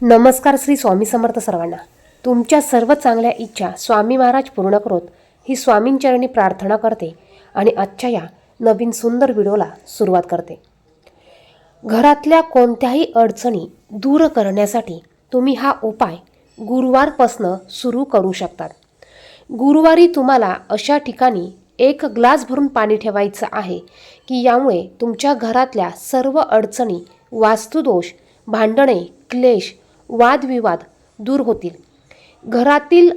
नमस्कार श्री स्वामी समर्थ सर्वांना. तुमच्या सर्व चांगल्या इच्छा स्वामी महाराज पूर्ण करोत. ही स्वामींचरणी प्रार्थना करते आणि आजच्या या नवीन सुंदर व्हिडिओला सुरुवात करते. घरातल्या कोणत्याही अडचणी दूर करण्यासाठी तुम्ही हा उपाय गुरुवारपासनं सुरू करू शकतात. गुरुवारी तुम्हाला अशा ठिकाणी एक ग्लास भरून पाणी ठेवायचं आहे की यामुळे तुमच्या घरातल्या सर्व अडचणी वास्तुदोष भांडणे क्लेश वादविवाद दूर होतील. घरातील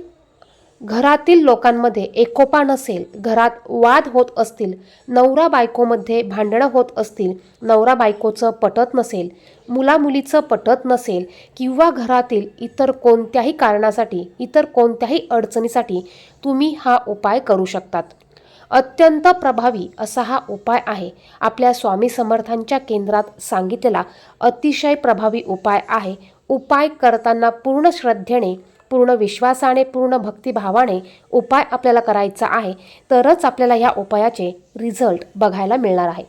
घरातील लोकांमध्ये एकोपा नसेल घरात वाद होत असतील नवरा बायकोमध्ये भांडणं होत असतील नवरा बायकोचं पटत नसेल मुलामुलीचं पटत नसेल किंवा घरातील इतर कोणत्याही कारणासाठी इतर कोणत्याही अडचणीसाठी तुम्ही हा उपाय करू शकतात. अत्यंत प्रभावी असा हा उपाय आहे. आपल्या स्वामी समर्थांच्या केंद्रात सांगितलेला अतिशय प्रभावी उपाय आहे. उपाय करताना पूर्ण श्रद्धेने पूर्ण विश्वासाने पूर्ण भक्तिभावाने उपाय आपल्याला करायचा आहे तरच आपल्याला ह्या उपायाचे रिझल्ट बघायला मिळणार आहे.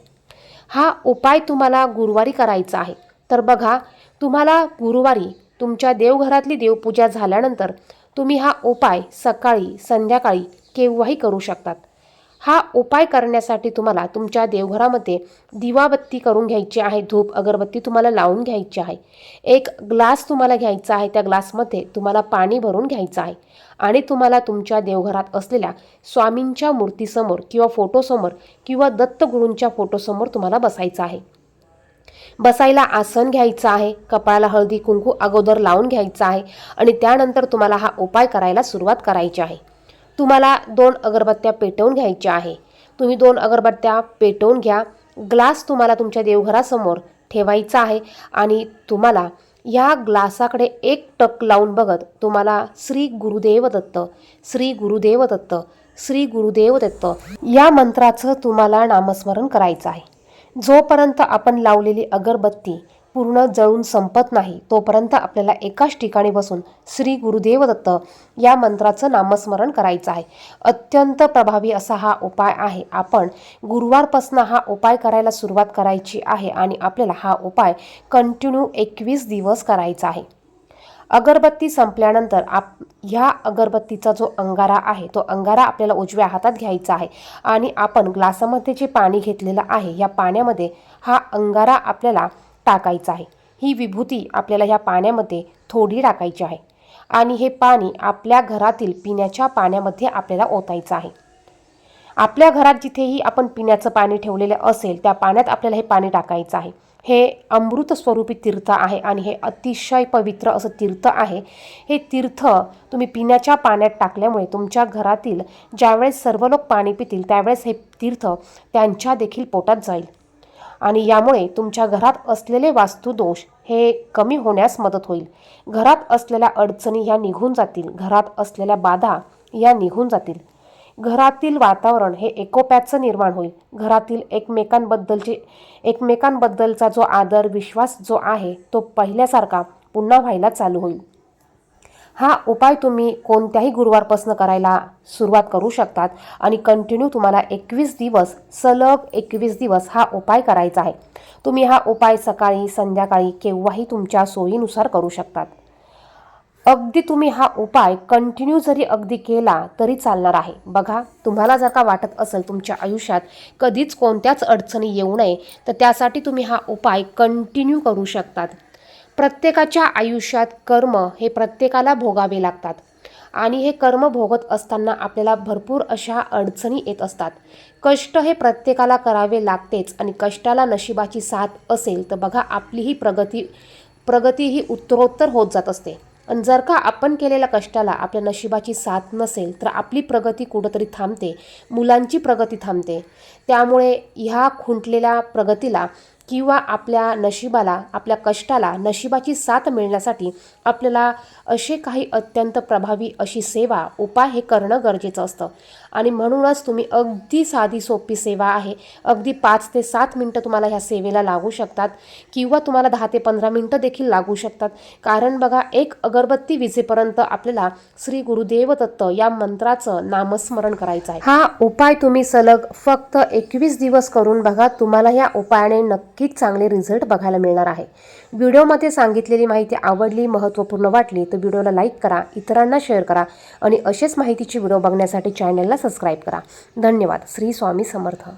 हा उपाय तुम्हाला गुरुवारी करायचा आहे. तर बघा तुम्हाला गुरुवारी तुमच्या देवघरातली देवपूजा झाल्यानंतर तुम्ही हा उपाय सकाळी संध्याकाळी केव्हाही करू शकतात. हा उपाय करण्यासाठी तुम्हाला तुमच्या देवघरामध्ये दिवाबत्ती करून घ्यायची आहे धूप अगरबत्ती तुम्हाला लावून घ्यायची आहे. एक ग्लास तुम्हाला घ्यायचा आहे त्या ग्लासमध्ये तुम्हाला पाणी भरून घ्यायचं आहे. आणि तुम्हाला तुमच्या देवघरात असलेल्या स्वामींच्या मूर्तीसमोर किंवा फोटोसमोर किंवा दत्तगुरूंच्या फोटोसमोर तुम्हाला बसायचं आहे. बसायला आसन घ्यायचं आहे कपाळाला हळदी कुंकू अगोदर लावून घ्यायचं आहे आणि त्यानंतर तुम्हाला हा उपाय करायला सुरुवात करायची आहे. तुम्हाला दोन अगरबत्त्या पेटवून घ्यायच्या आहे. तुम्ही दोन अगरबत्त्या पेटवून घ्या. ग्लास तुम्हाला तुमच्या देवघरासमोर ठेवायचा आहे आणि तुम्हाला या ग्लासाकडे एक टक लावून बघत तुम्हाला श्री गुरुदेव दत्त श्री गुरुदेव दत्त श्री गुरुदेव दत्त या मंत्राचं तुम्हाला नामस्मरण करायचं आहे. जोपर्यंत आपण लावलेली अगरबत्ती पूर्ण जळून संपत नाही. तोपर्यंत आपल्याला एकाच ठिकाणी बसून श्री गुरुदेव दत्त या मंत्राचं नामस्मरण करायचं आहे. अत्यंत प्रभावी असा हा उपाय आहे. आपण गुरुवारपासून हा उपाय करायला सुरुवात करायची आहे आणि आपल्याला हा उपाय कंटिन्यू एकवीस दिवस करायचा आहे. अगरबत्ती संपल्यानंतर आप ह्या अगरबत्तीचा जो अंगारा आहे तो अंगारा आपल्याला उजव्या हातात घ्यायचा आहे आणि आपण ग्लासामध्ये जे पाणी घेतलेलं आहे या पाण्यामध्ये हा अंगारा आपल्याला टाकायचं आहे. ही विभूती आपल्याला ह्या पाण्यामध्ये थोडी टाकायची आहे. आणि हे पाणी आपल्या घरातील पिण्याच्या पाण्यामध्ये आपल्याला ओतायचं आहे. आपल्या घरात जिथेही आपण पिण्याचं पाणी ठेवलेलं असेल त्या पाण्यात आपल्याला हे पाणी टाकायचं आहे. हे अमृत स्वरूपी तीर्थ आहे आणि हे अतिशय पवित्र असं तीर्थ आहे. हे तीर्थ तुम्ही पिण्याच्या पाण्यात टाकल्यामुळे तुमच्या घरातील ज्यावेळेस सर्व लोक पाणी पितील त्यावेळेस हे तीर्थ त्यांच्या देखील पोटात जाईल. आणि यामुळे तुमच्या घरात असलेले वास्तुदोष हे कमी होण्यास मदत होईल. घरात असलेल्या अडचणी ह्या निघून जातील. घरात असलेल्या बाधा या निघून जातील. घरातील वातावरण हे एकोप्याचं निर्माण होईल. घरातील एकमेकांबद्दलचे एकमेकांबद्दलचा जो आदर विश्वास जो आहे तो पहिल्यासारखा पुन्हा व्हायला चालू होईल. हा उपाय तुम्ही कोणत्याही गुरुवारपासून करायला सुरुवात करू शकतात. आणि कंटिन्यू तुम्हाला एकवीस दिवस सलग एकवीस दिवस हा उपाय करायचा आहे. तुम्ही हा उपाय सकाळी संध्याकाळी केव्हाही तुमच्या सोयीनुसार करू शकतात. अगदी तुम्ही हा उपाय कंटिन्यू जरी अगदी केला तरी चालणार आहे. बघा तुम्हाला जर का वाटत असेल तुमच्या आयुष्यात कधीच कोणत्याच अडचणी येऊ नये तर त्यासाठी तुम्ही हा उपाय कंटिन्यू करू शकतात. प्रत्येकाच्या आयुष्यात कर्म हे प्रत्येकाला भोगावे लागतात. आणि हे कर्म भोगत असताना आपल्याला भरपूर अशा अडचणी येत असतात. कष्ट हे प्रत्येकाला करावे लागतेच आणि कष्टाला नशिबाची साथ असेल तर बघा आपली ही प्रगती प्रगती ही उत्तरोत्तर होत जात असते. आणि जर का आपण केलेल्या कष्टाला आपल्या नशिबाची साथ नसेल तर आपली प्रगती कुठंतरी थांबते मुलांची प्रगती थांबते. त्यामुळे ह्या खुंटलेल्या प्रगतीला किंवा आपल्या नशिबाला आपल्या कष्टाला नशिबाची साथ मिळण्यासाठी आपल्याला असे काही अत्यंत प्रभावी अशी सेवा उपाय हे करणं गरजेचं असतं. आणि म्हणूनच तुम्ही अगदी साधी सोपी सेवा आहे. अगदी पाच ते सात मिनटं तुम्हाला ह्या सेवेला लागू शकतात किंवा तुम्हाला दहा ते पंधरा मिनटं देखील लागू शकतात. कारण बघा एक अगरबत्ती विजेपर्यंत आपल्याला श्री गुरुदेव दत्त या मंत्राचं नामस्मरण करायचं आहे. हा उपाय तुम्ही सलग फक्त एकवीस दिवस करून बघा तुम्हाला या उपायाने नक्की नक्कीच चांगले रिझल्ट बघायला मिळणार आहे. व्हिडिओमध्ये सांगितलेली माहिती आवडली महत्त्वपूर्ण वाटली तर व्हिडिओला लाईक करा इतरांना शेअर करा आणि असेच माहितीचे व्हिडिओ बघण्यासाठी चॅनलला सबस्क्राईब करा. धन्यवाद. श्री स्वामी समर्थ.